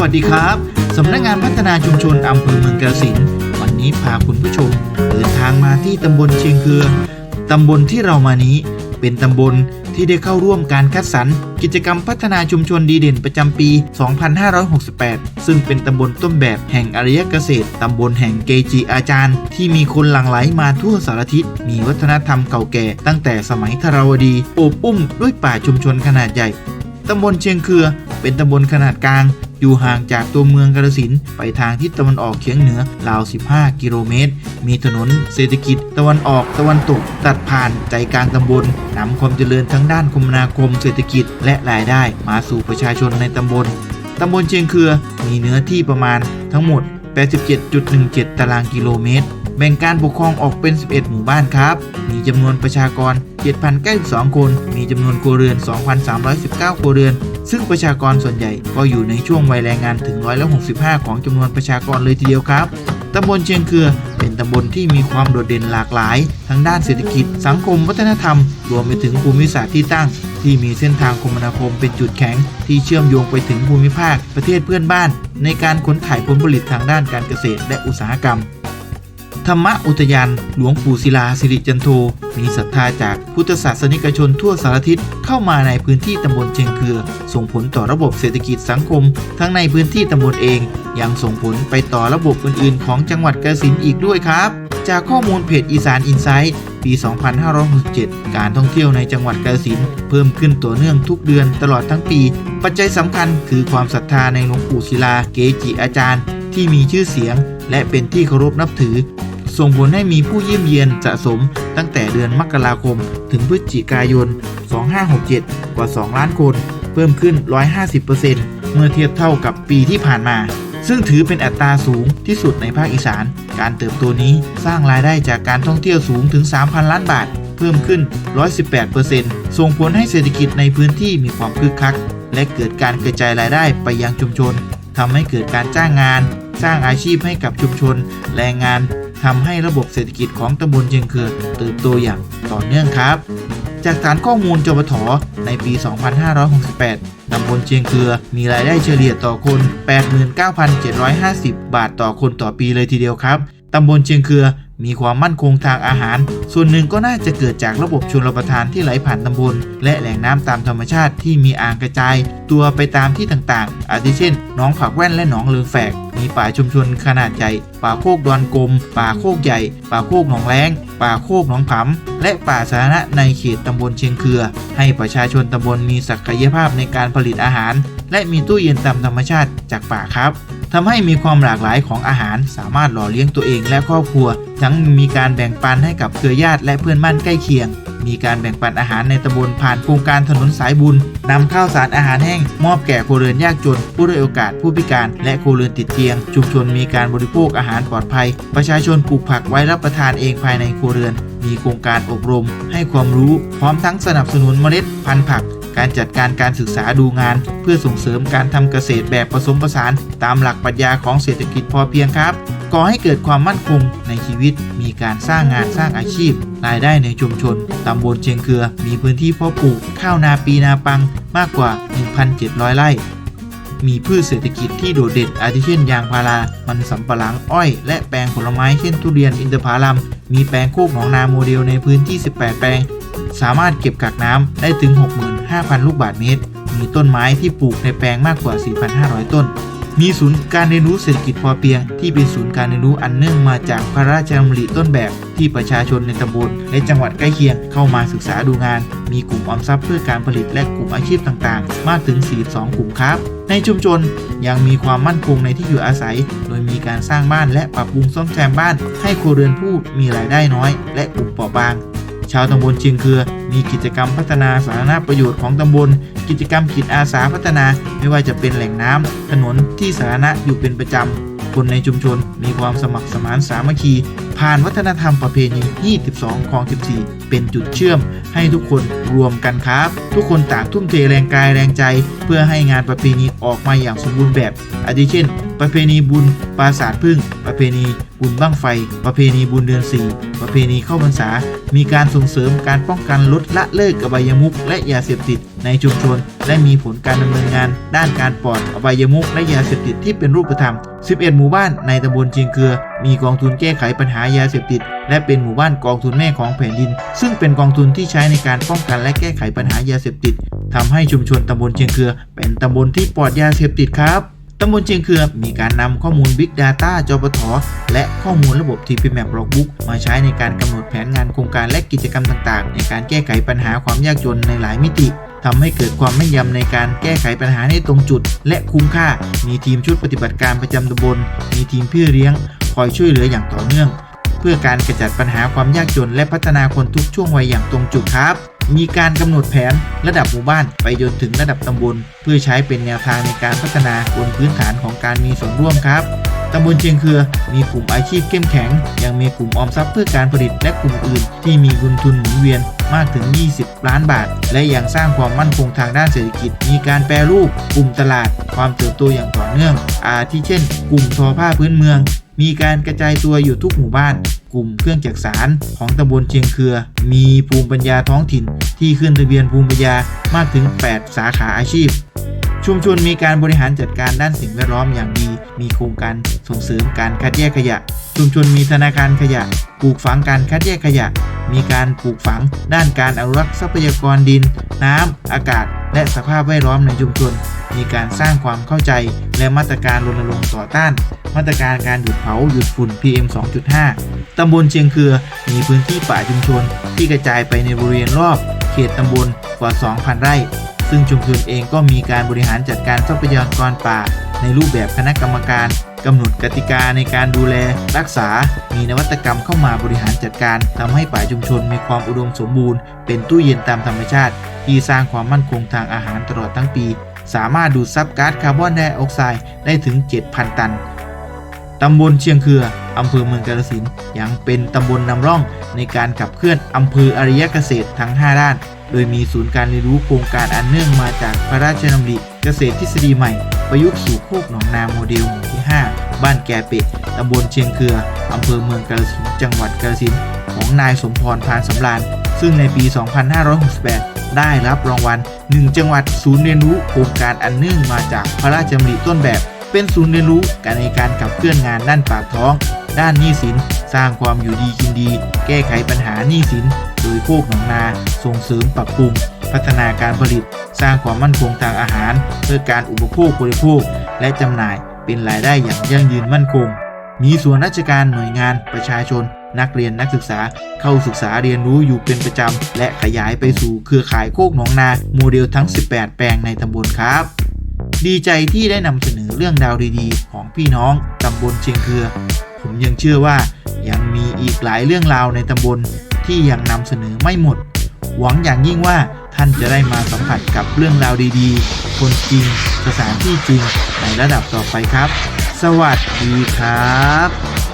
วัสดีครับสำนักงานพัฒนาชุมชนอำเภอเมืองกาฬสินธุ์วันนี้พาคุณผู้ชมเดินทางมาที่ตำบลเชียงเคือตำบลที่เรามานี้ เป็นตำบลที่ได้เข้าร่วมการคัดสรรกิจกรรมพัฒนาชุมชนดีเด่นประจำปี 2568 ซึ่งเป็นตำบลต้นแบบแห่งอารยเกษตร ตำบลแห่งเกจิอาจารย์ ที่มีคนหลั่งไหลมาทั่วสารทิศ มีวัฒนธรรมเก่าแก่ ตั้งแต่สมัยธราวดีโอบอุ้มด้วยป่าชุมชนขนาดใหญ่ ตำบลเชียงเคือเป็นตำบลขนาดกลาง อยู่ห่างจากตัวเมืองกาฬสินไปทางทิศตะวันออกเฉียงเหนือราว 15 กิโลเมตร มีถนนเศรษฐกิจตะวันออกตะวันตก ตัดผ่านใจกลางตำบลนำความเจริญทั้งด้านคมนาคมเศรษฐกิจและรายได้มาสู่ประชาชนในตำบลตำบลเชียงเคือมีเนื้อที่ประมาณทั้งหมด 87.17 ตารางกิโลเมตร แบ่งการปกครองออกเป็น 11 หมู่บ้านครับ มีจำนวนประชากร 7,092 คน มีจำนวนครัวเรือน 2,319 ครัวเรือน ซึ่งประชากรส่วนใหญ่ก็อยู่ในช่วงวัยแรงงานถึงร้อยละ65 ของจำนวนประชากรเลยทีเดียวครับตำบลเชียงเคือเป็นตำบลที่มีความโดดเด่นหลากหลาย ทั้งด้านเศรษฐกิจ สังคมวัฒนธรรม รวมไปถึงภูมิศาสตร์ที่ตั้ง ที่มีเส้นทางคมนาคมเป็นจุดแข็ง ที่เชื่อมโยงไปถึงภูมิภาค ประเทศเพื่อนบ้าน ในการขนถ่ายผลผลิตทางด้านการเกษตรและอุตสาหกรรม ธรรมอุทยานหลวงปู่ศิลาสิริจันโท มีศรัทธาจากพุทธศาสนิกชนทั่วสารทิศเข้ามาในพื้นที่ตำบลเชียงเคือ ส่งผลต่อระบบเศรษฐกิจสังคม ทั้งในพื้นที่ตำบลเอง ยังส่งผลไปต่อระบบอื่นๆ ของจังหวัดกาฬสินธุ์อีกด้วยครับ จากข้อมูลเพจอีสานอินไซต์ปี 2567 การท่องเที่ยวในจังหวัดกาฬสินธุ์เพิ่มขึ้นต่อเนื่องทุกเดือนตลอดทั้งปี ปัจจัยสำคัญคือความศรัทธาในหลวงปู่ศิลาเกจิอาจารย์ ที่มีชื่อเสียง และเป็นที่เคารพนับถือ ส่งผลให้มีผู้เยี่ยมเยียนสะสมตั้งแต่เดือนมกราคม ถึงพฤศจิกายน 2567 กว่า 2 ล้านคน เพิ่มขึ้น 150%เมื่อเทียบเท่ากับปีที่ผ่านมา ซึ่งถือเป็นอัตราสูงที่สุดในภาคอีสาน การเติบโตนี้สร้างรายได้จากการท่องเที่ยวสูงถึง 3,000 ล้านบาท เพิ่มขึ้น 118%ส่งผลให้เศรษฐกิจในพื้นที่มีความคึกคัก และเกิดการกระจายรายได้ไปยังชุมชนทำให้เกิดการจ้างงาน สร้างอาชีพให้กับชุมชน แรงงาน ทำให้ระบบเศรษฐกิจของตำบลเชียงเคือเติบโตอย่างต่อเนื่องครับ จากฐานข้อมูลจปทในปี 2568 ตำบลเชียงเคือมีรายได้เฉลี่ยต่อคน 89,750 บาทต่อคนต่อปีเลยทีเดียวครับ ตำบลเชียงเคือ มีความมั่นคงทางอาหาร ส่วนหนึ่งก็น่าจะเกิดจากระบบชลประทานที่ไหลผ่านตำบล และแหล่งน้ำตามธรรมชาติที่มีอ่างกระจาย ตัวไปตามที่ต่างๆ อาทิเช่นหนองผักแว่นและหนองเลืองแฝก มีป่าชุมชนขนาดใหญ่ ป่าโคกดอนกลม ป่าโคกใหญ่ ป่าโคกหนองแรงป่าโคกหนองผำและป่าสาธารณะในเขตตำบลเชียงเคือ ให้ประชาชนตำบลมีศักยภาพในการผลิตอาหาร และมีตู้เย็นตามธรรมชาติจากป่าครับ ทำให้มีความหลากหลายของอาหาร สามารถหล่อเลี้ยงตัวเองและครอบครัว ทั้งมีการแบ่งปันให้กับเครือญาติและเพื่อนบ้านใกล้เคียง มีการแบ่งปันอาหารในตำบลผ่านโครงการถนนสายบุญนำข้าวสารอาหารแห้ง มอบแก่ครัวเรือนยากจน ผู้ด้อยโอกาสผู้พิการ และครัวเรือนติดเตียง ชุมชนมีการบริโภคอาหารปลอดภัย ประชาชนปลูกผักไว้รับประทานเองภายในครัวเรือน มีโครงการอบรม ให้ความรู้พร้อมทั้งสนับสนุนเมล็ดพันธุ์ผัก การจัดการการศึกษาดูงาน เพื่อส่งเสริมการทำเกษตรแบบผสมผสาน ตามหลักปรัชญาของเศรษฐกิจพอเพียงครับก่อให้เกิดความมั่นคงในชีวิต มีการสร้างงานสร้างอาชีพ รายได้ในชุมชน ตำบลเชียงเคือ มีพื้นที่เพาะปลูก ข้าวนาปีนาปังมากกว่า 1,700 ไร่ มีพืชเศรษฐกิจที่โดดเด่นอาทิเช่นยางพารา มันสำปะหลังอ้อย และแปลงผลไม้เช่นทุเรียนอินทผลัม มีแปลงโคกหนองนาโมเดลในพื้นที่ 18 แปลง สามารถเก็บกักน้ำได้ถึง 65,000 ลูกบาศก์เมตร มีต้นไม้ที่ปลูกในแปลงมากกว่า 4,500 ต้น มีศูนย์การเรียนรู้เศรษฐกิจพอเพียง ที่เป็นศูนย์การเรียนรู้อันเนื่องมาจากพระราชดำริต้นแบบที่ประชาชนในตำบลและจังหวัดใกล้เคียงเข้ามาศึกษาดูงาน มีกลุ่มออมทรัพย์เพื่อการผลิตและกลุ่มอาชีพต่างๆ มากถึง 42 กลุ่มครับ ในชุมชนยังมีความมั่นคงในที่อยู่อาศัย โดยมีการสร้างบ้านและปรับปรุงซ่อมแซมบ้าน ให้ครัวเรือนผู้มีรายได้น้อย และกลุ่มเปราะบาง ชาวตำบลเชียงเคือ มีกิจกรรมพัฒนาสาธารณประโยชน์ของตำบล กิจกรรมจิตอาสาพัฒนา ไม่ว่าจะเป็นแหล่งน้ำถนนที่สาธารณะอยู่เป็นประจำ คนในชุมชนมีความสมัครสมานสามัคคี ผ่านวัฒนธรรมประเพณี 22ของ 14 เป็นจุดเชื่อม ให้ทุกคนรวมกันครับ ทุกคนต่างทุ่มเทแรงกายแรงใจ เพื่อให้งานประเพณีออกมาอย่างสมบูรณ์แบบอาทิเช่น ประเพณีบุญปราสาทพึ่ง ประเพณี บุญบั้งไฟ ประเพณีบุญเดือนสี่ประเพณีเข้าพรรษา มีการส่งเสริมการป้องกันลดละเลิกอบายมุขและยาเสพติดในชุมชน และมีผลการดำเนินงาน ด้านการปลอดอบายมุขและยาเสพติดที่เป็นรูปธรรม 11 หมู่บ้านในตำบลเชียงเคือ มีกองทุนแก้ไขปัญหายาเสพติด และเป็นหมู่บ้านกองทุนแม่ของแผ่นดิน ซึ่งเป็นกองทุนที่ใช้ในการป้องกันและแก้ไขปัญหายาเสพติดทำให้ชุมชนตำบลเชียงเคือ เป็นตำบลที่ปลอดยาเสพติดครับ ตำบลเชียงเคือมีการนำข้อมูล Big Data จปทและข้อมูลระบบ TP Map Logbook มาใช้ในการกำหนดแผนงานโครงการและกิจกรรมต่างๆ ในการแก้ไขปัญหาความยากจนในหลายมิติทำให้เกิดความแม่นยำในการแก้ไขปัญหาในตรงจุด และคุ้มค่า มีทีมชุดปฏิบัติการประจำตำบล มีทีมพี่เลี้ยง คอยช่วยเหลืออย่างต่อเนื่อง เพื่อการกระจัดปัญหาความยากจน และพัฒนาคนทุกช่วงวัยอย่างตรงจุดครับ มีการกำหนดแผนระดับหมู่บ้านไปจนถึงระดับตำบล เพื่อใช้เป็นแนวทางในการพัฒนาบนพื้นฐานของการมีส่วนร่วมครับตำบลเชียงเคือมีกลุ่มอาชีพเข้มแข็ง ยังมีกลุ่มออมทรัพย์เพื่อการผลิตและกลุ่มอื่น ที่มีเงินทุนหมุนเวียนมากถึง 20 ล้านบาท และยังสร้างความมั่นคงทางด้านเศรษฐกิจ มีการแปรรูป กลุ่มตลาด ความเติบโตอย่างต่อเนื่อง อาทิเช่น กลุ่มทอผ้าพื้นเมือง มีการกระจายตัวอยู่ทุกหมู่บ้าน กลุ่มเครื่องจักสารของตำบลเชียงเคือ มีภูมิปัญญาท้องถิ่น ที่ขึ้นทะเบียนภูมิปัญญามากถึง 8 สาขาอาชีพ ชุมชนมีการบริหารจัดการด้านสิ่งแวดล้อมอย่างดี มีโครงการส่งเสริมการคัดแยกขยะ ชุมชนมีธนาคารขยะ ปลูกฝังการคัดแยกขยะ มีการปลูกฝังด้านการอนุรักษ์ทรัพยากรดิน น้ำ อากาศ และสภาพแวดล้อมในชุมชน มีการสร้างความเข้าใจ และมาตรการรณรงค์ต่อต้าน มาตรการการหยุดเผาหยุดฝุ่น PM 2.5 ตำบลเชียงเคือ มีพื้นที่ป่าชุมชน ที่กระจายไปในบริเวณรอบ เขตตำบลกว่า 2,000 ไร่ ซึ่งชุมชนเองก็มีการบริหารจัดการทรัพยากรป่า ในรูปแบบคณะกรรมการกำหนดกติกาในการดูแลรักษา มีนวัตกรรมเข้ามาบริหารจัดการทำให้ป่าชุมชนมีความอุดมสมบูรณ์ เป็นตู้เย็นตามธรรมชาติ ที่สร้างความมั่นคงทางอาหารตลอดทั้งปี สามารถดูดซับก๊าซคาร์บอนไดออกไซด์ได้ถึง 7,000 ตัน ตำบลเชียงเคือ อำเภอเมืองกาฬสินยังเป็นตำบลนำร่องในการขับเคลื่อนอำเภออริยเกษตรทั้ง 5 ด้าน โดยมีศูนย์การเรียนรู้โครงการอันเนื่องมาจากพระราชดำริเกษตรทฤษฎีใหม่ ประยุกต์สู่โคกหนองนาโมเดลหมู่ที่ 5 บ้านแกเป็ดตำบลเชียงเคืออำเภอเมืองกาฬสินจังหวัดกาฬสินของนายสมพรพานสำราญ ซึ่งในปี 2568 ได้รับรางวัล 1 จังหวัดศูนย์เรียนรู้โครงการอันเนื่องมาจากพระราชดำริต้นแบบ เป็นศูนย์เรียนรู้การในการขับเคลื่อนงานด้านปากท้อง ด้านหนี้สิน สร้างความอยู่ดีกินดี แก้ไขปัญหาหนี้สิน โดยโคกหนองนา ส่งเสริมปรับปรุง พัฒนาการผลิต สร้างความมั่นคงทางอาหาร เพื่อการอุปโภคบริโภค และจำหน่ายเป็นรายได้อย่างยั่งยืนมั่นคง มีส่วนราชการหน่วยงานประชาชน นักเรียนนักศึกษา เข้าศึกษาเรียนรู้อยู่เป็นประจำ และขยายไปสู่เครือข่ายโคกหนองนาโมเดลทั้ง 18 แปลงในตำบลครับดีใจที่ได้นำเสนอเรื่องราวดีๆ ของพี่น้องตำบลเชียงเคือ ผมยังเชื่อว่ายังมีอีกหลายเรื่องราวในตำบล ที่ยังนำเสนอไม่หมด หวังอย่างยิ่งว่าท่านจะได้มาสัมผัสกับเรื่องราวดีๆ คนจริง สถานที่จริงในระดับต่อไปครับ สวัสดีครับ